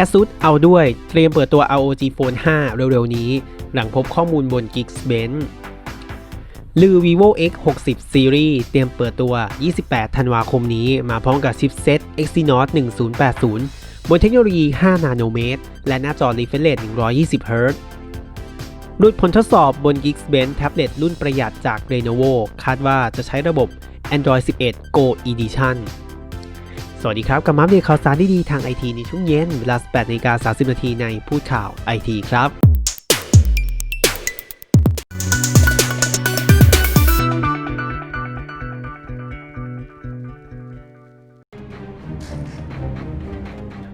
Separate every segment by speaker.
Speaker 1: ASUS เอาด้วย เตรียมเปิดตัว ROG Phone 5 เร็วๆ นี้ หลังพบข้อมูลบน Geekbench ลือ vivo x 6 0 series เตรียมเปิดตัว 28 ธันวาคมนี้ มาพร้อมกับชิปเซ็ต Exynos 1080 บนเทคโนโลยี 5 นาโนเมตร และหน้าจอ refresh rate 120 Hz หลุดผลทดสอบบน Geekbench แท็บเล็ตรุ่นประหยัดจาก Lenovo คาดว่าจะใช้ระบบ Android 11 Go Edition สวัสดีครับ กับมัปเดตข่าวสารดีๆทางไอทีในช่วงเย็น เวลา 18นาฬิกา30 นาทีในพูดข่าวไอทีครับ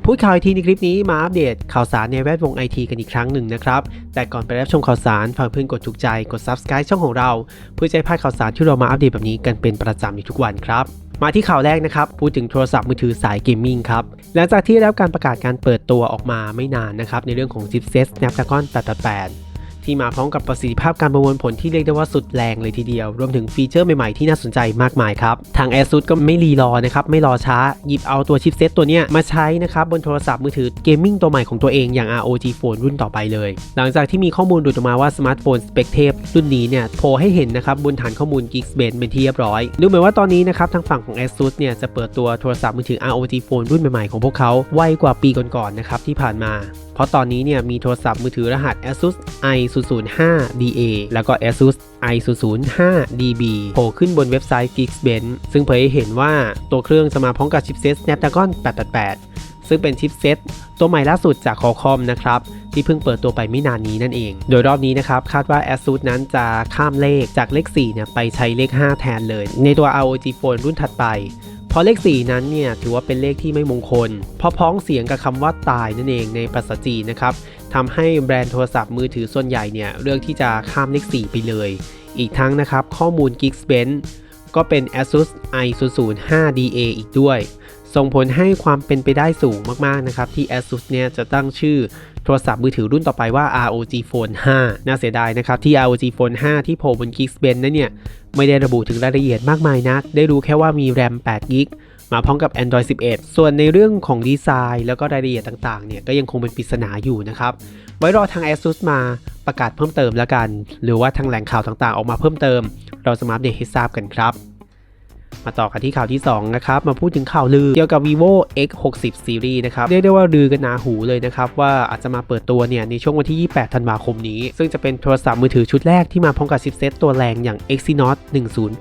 Speaker 1: พูดข่าวไอทีในคลิปนี้มาอัปเดตข่าวสารในแวดวงไอทีกันอีกครั้งหนึ่งนะครับ แต่ก่อนไปรับชมข่าวสารฝากเพื่อนกดถูกใจกด Subscribe ช่องของเรา เพื่อจะพลาดข่าวสารที่เรามาอัปเดตแบบนี้กันเป็นประจำในทุกวันครับ มาที่ข่าวแรกนะครับ พูดถึงโทรศัพท์มือถือสายเกมมิ่งครับ หลังจากที่ได้รับการประกาศการเปิดตัวออกมาไม่นานนะครับ ในเรื่องของ chipset Snapdragon 888 ที่มาพร้อมกับประสิทธิภาพการประมวลผลที่เรียกได้ว่าสุดแรงเลยทีเดียว รวมถึงฟีเจอร์ใหม่ๆที่น่าสนใจมากมายครับ ทาง ASUS ก็ไม่รีรอนะครับ ไม่รอช้า หยิบเอาตัวชิปเซตตัวนี้มาใช้นะครับ บนโทรศัพท์มือถือเกมมิ่งตัวใหม่ของตัวเองอย่าง ROG Phone รุ่นต่อไปเลย หลังจากที่มีข้อมูลดูดออกมาว่าสมาร์ทโฟนสเปกเทปรุ่นนี้เนี่ยโผล่ให้เห็นนะครับบนฐานข้อมูล Geekbench เป็นที่เรียบร้อย ดูเหมือนว่าตอนนี้นะครับทางฝั่งของ ASUS เนี่ยจะเปิดตัวโทรศัพท์มือถือ ROG Phone รุ่นใหม่ๆของพวกเขาไวกว่าปีก่อนๆนะครับที่ผ่านมา เพราะตอนนี้เนี่ยมีโทรศัพท์มือถือรหัส ASUS i005DA แล้วก็ ASUS i005DB โผล่ขึ้นบนเว็บไซต์ Geekbench ซึ่งเผยให้เห็นว่าตัวเครื่องจะมาพร้อมกับชิปเซต Snapdragon 888 ซึ่งเป็นชิปเซตตัวใหม่ล่าสุดจาก Qualcomm นะครับที่เพิ่งเปิดตัวไปไม่นานนี้นั่นเอง โดยรอบนี้นะครับ คาดว่า ASUS นั้นจะข้ามเลขจากเลข 4 เนี่ย ไปใช้เลข 5 แทนเลย ในตัว ROG Phone รุ่นถัดไป เพราะเลข 4 นั้นเนี่ยถือว่าเป็นเลขที่ไม่มงคล เพราะพ้องเสียงกับคำว่าตายนั่นเองในภาษาจีนนะครับทำให้แบรนด์โทรศัพท์มือถือส่วนใหญ่เนี่ยเลือกที่จะข้ามเลข 4 ไปเลย อีกทั้งนะครับข้อมูล Geekbench ก็เป็น ASUS i005DA อีกด้วย ส่งผลให้ความเป็นไปได้สูงมากๆนะครับที่ ASUS เนี่ยจะตั้งชื่อ โทรศัพท์มือถือรุ่นต่อไปว่า ROG Phone 5 น่าเสียดายนะครับ ที่ ROG Phone 5 ที่โผล่บน Geekbench นั้นเนี่ยไม่ได้ระบุถึงรายละเอียดมากมายนัก ได้รู้แค่ว่ามี RAM 8 g b มาพร้อมกับ Android 11 ส่วนในเรื่องของดีไซน์ แล้วก็รายละเอียดต่างๆ เนี่ยก็ยังคงเป็นปริศนาอยู่นะครับ ไว้รอทาง ASUS มาประกาศเพิ่มเติมแล้วกัน หรือว่าทางแหล่งข่าวต่างๆ ออกมาเพิ่มเติม เราจะมาอัปเดตให้ทราบกันครับ มาต่อกันที่ข่าวที่ 2 นะครับ มาพูดถึงข่าวลือเกี่ยวกับ vivo x 6 0 series นะครับ เรียกได้ว่าลือกันหนาหูเลยนะครับ ว่าอาจจะมาเปิดตัวเนี่ย ในช่วงวันที่ 28 ธันวาคมนี้ ซึ่งจะเป็นโทรศัพท์มือถือชุดแรกที่มาพร้อมกับชิปเซตตัวแรงอย่าง Exynos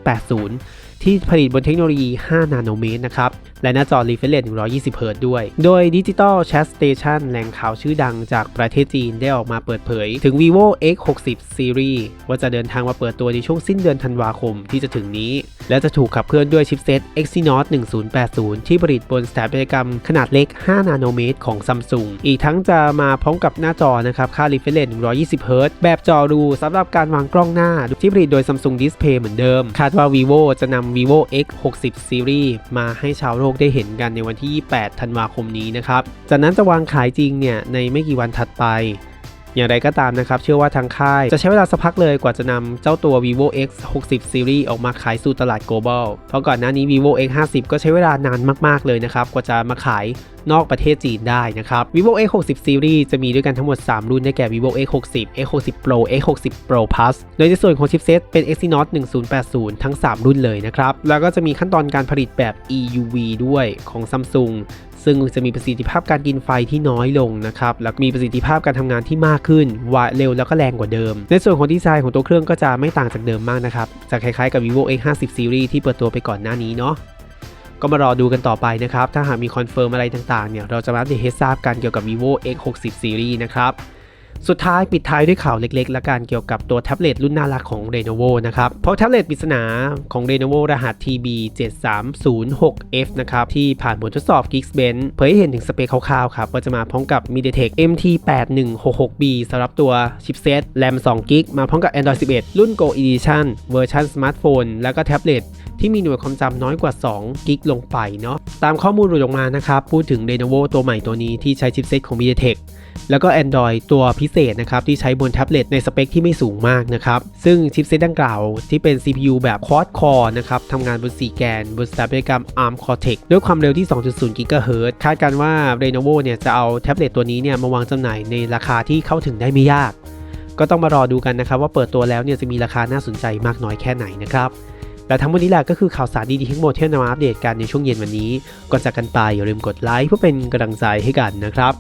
Speaker 1: 1080 ที่ผลิตบนเทคโนโลยี 5 นาโนเมตรนะครับ และหน้าจอ refresh rate 120 Hz ด้วย โดย Digital Chat Station แหล่งข่าวชื่อดังจากประเทศจีนได้ออกมาเปิดเผย ถึง vivo x 6 0 series ว่าจะเดินทางมาเปิดตัวในช่วงสิ้นเดือนธันวาคมที่จะถึงนี้ และจะถูกขับเคลื่อนด้วยชิปเซต Exynos 1080 ที่ผลิตบนสถาปัตยกรรมขนาดเล็ก 5 นาโนเมตร ของ Samsung อีกทั้งจะมาพร้อมกับหน้าจอนะครับค่า refresh rate 120 Hz แบบจอรูสำหรับการวางกล้องหน้าที่ผลิตโดย Samsung Display เหมือนเดิม คาดว่า vivo จะนำ vivo x 6 0 series มาให้ชาวโลกได้เห็นกันในวันที่ 28 ธันวาคมนี้นะครับ จากนั้นจะวางขายจริงเนี่ยในไม่กี่วันถัดไป อย่างไรก็ตามนะครับ เชื่อว่าทางค่าย จะใช้เวลาสักพักเลยกว่าจะนำเจ้าตัว vivo x 60 series ออกมาขายสู่ตลาด global เพราะก่อนหน้านี้ vivo x 50ก็ใช้เวลานานมากๆเลยนะครับ กว่าจะมาขาย นอกประเทศจีนได้นะครับ vivo x 60 series จะมีด้วยกันทั้งหมด 3 รุ่นได้แก่ vivo x 60 x 60 pro x 60 pro plus โดยในส่วนของชิปเซตเป็น exynos 1080 ทั้ง 3 รุ่นเลยนะครับ แล้วก็จะมีขั้นตอนการผลิตแบบ EUV ด้วยของ Samsung ซึ่งจะมีประสิทธิภาพการกินไฟที่น้อยลงนะครับ และมีประสิทธิภาพการทำงานที่มากขึ้นไวเร็วแล้วก็แรงกว่าเดิม ในส่วนของดีไซน์ของตัวเครื่องก็จะไม่ต่างจากเดิมมากนะครับ จะคล้ายๆกับ vivo x 50 series ที่เปิดตัวไปก่อนหน้านี้เนาะ ก็มารอดูกันต่อไปนะครับ ถ้าหากมีคอนเฟิร์มอะไรต่างๆเนี่ย เราจะมาอัปเดตให้ทราบกันเกี่ยวกับ vivo x 60 series นะครับ สุดท้ายปิดท้ายด้วยข่าวเล็กๆ และการเกี่ยวกับตัวแท็บเล็ตรุ่นน่ารักของ Lenovo นะครับ เพราะแท็บเล็ตปริศนาของ Lenovo รหัส TB 7306F นะครับ ที่ผ่านบททดสอบ Geekbench เผยให้เห็นถึงสเปคคร่าวๆครับว่าจะมาพร้อมกับ MediaTek MT 8166B สำหรับตัวชิปเซต RAM 2 g b มาพร้อมกับ Android 11 รุ่น Go Edition เวอร์ชันสมาร์ทโฟนและก็แท็บเล็ตที่มีหน่วยความจำน้อยกว่า2กิกลงไปเนาะตามข้อมูลหลุดออกมานะครับพูดถึง Lenovo ตัวใหม่ตัวนี้ที่ใช้ชิปเซตของ MediaTek แล้วก็ Android ตัวพิเศษนะครับที่ใช้บนแท็บเล็ตในสเปคที่ไม่สูงมากนะครับ ซึ่งชิปเซตดังกล่าวที่เป็น CPU แบบ Quad Core นะครับทำงานบน 4 แกน บน Snapdragon ARM Cortex ด้วยความเร็วที่ 2.0 GHz คาดการว่า Lenovo เนี่ยจะเอาแท็บเล็ตตัวนี้เนี่ยมาวางจำหน่ายในราคาที่เข้าถึงได้ไม่ยาก ก็ต้องมารอดูกันนะครับว่าเปิดตัวแล้วเนี่ยจะมีราคาน่าสนใจมากน้อยแค่ไหนนะครับและทั้งหมดนี้แหละก็คือข่าวสารดีๆทั้งหมดที่นำมาอัปเดตกันในช่วงเย็นวันนี้ก่อนจากกันไปอย่าลืมกดไลค์เพื่อเป็นกำลังใจให้กันนะครับ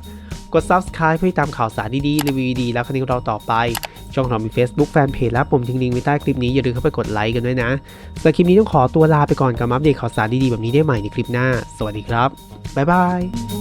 Speaker 1: กด subscribe เพื่อตามข่าวสารดีๆรีวิวดีแล้วคลิปเราต่อไป ช่องเรามี Facebook Fanpage และปุ่มทิ้งลิงก์ไว้ใต้คลิปนี้อย่าลืมเข้าไปกดไลค์กันด้วยนะสำหรับคลิปนี้ต้องขอตัวลาไปก่อนกับอัปเดตข่าวสารดีๆแบบนี้ได้ใหม่ในคลิปหน้า สวัสดีครับบ๊ายบาย